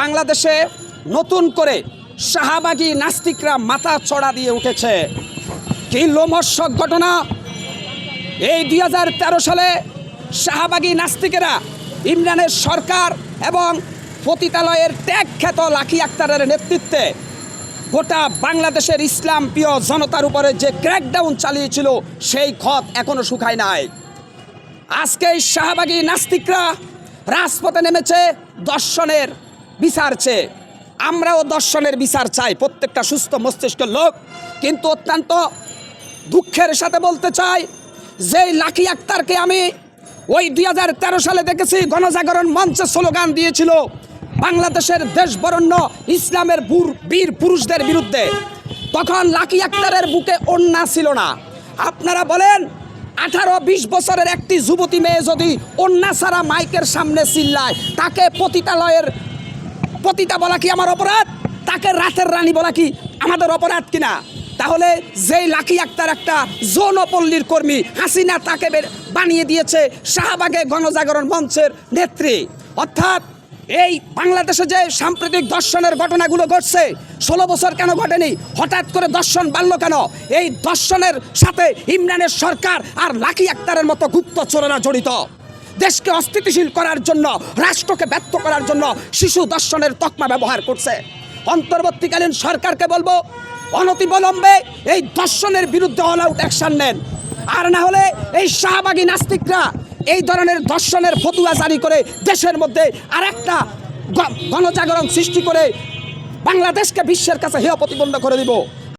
বাংলাদেশে নতুন করে শাহাবাগী নাস্তিকরা মাথা চড়া দিয়ে উঠেছে। কি লোমর্ষক ঘটনা। এই দু হাজার তেরো সালে শাহাবাগী নাস্তিকেরা ইমরানের সরকার এবং পতিতালয়ের ত্যাগ খ্যাত লাখি আক্তারের নেতৃত্বে গোটা বাংলাদেশের ইসলাম প্রিয় জনতার উপরে যে ক্র্যাকডাউন চালিয়েছিল, সেই ক্ষত এখনও শুকায় নাই। আজকে এই শাহবাগী নাস্তিকরা রাজপথে নেমেছে দর্শনের বিচার চেয়ে। আমরাও দর্শনের বিচার চাই, প্রত্যেকটা সুস্থ মস্তিষ্কের লোক। কিন্তু অত্যন্ত দুঃখের সাথে বলতে চাই যে লাকি আক্তারকে আমি ওই দু হাজার তেরো সালে দেখেছি, গণজাগরণ মঞ্চে স্লোগান দিয়েছিল, বাংলাদেশের দেশবরণ্য ইসলামের বুর- পুরুষদের বিরুদ্ধে, তখন লাকি আক্তারের বুকে অন্যা ছিল না। আপনারা বলেন, আঠারো বিশ বছরের একটি যুবতী মেয়ে যদি অন্যা ছাড়া মাইকের সামনে চিল্লায়, তাকে পতিতালয়ের পতিতা বলা কি আমার অপরাধ? তাকে রাতের রানী বলা কি আমাদের অপরাধ কিনা? তাহলে যেই লাকি আক্তার একটা যৌনপল্লীর কর্মী হাসিনা তাকে বানিয়ে দিয়েছে শাহবাগে গণজাগরণ মঞ্চের নেত্রী। অর্থাৎ এই বাংলাদেশে যে সাম্প্রতিক দর্শনের ঘটনাগুলো ঘটছে, ষোলো বছর কেন ঘটেনি? হঠাৎ করে দর্শন বাড়লো কেন? এই দর্শনের সাথে ইমরানের সরকার আর লাকি আক্তারের মতো গুপ্তচরেরা জড়িত। দেশকে অস্থিতিশীল করার জন্য, রাষ্ট্রকে ব্যর্থ করার জন্য শিশু দর্শনের তকমা ব্যবহার করছে। অন্তর্বর্তীকালীন সরকারকে বলব, অনতিবলম্বে এই দর্শনের বিরুদ্ধে অল আউট অ্যাকশন নেন। আর না হলে এই শাহবাগী নাস্তিকরা এই ধরনের দর্শনের ফতুয়া জারি করে দেশের মধ্যে আরেকটা গ- গণজাগরণ সৃষ্টি করে বাংলাদেশকে বিশ্বের কাছে হেয় প্রতিপন্ন করে দিব।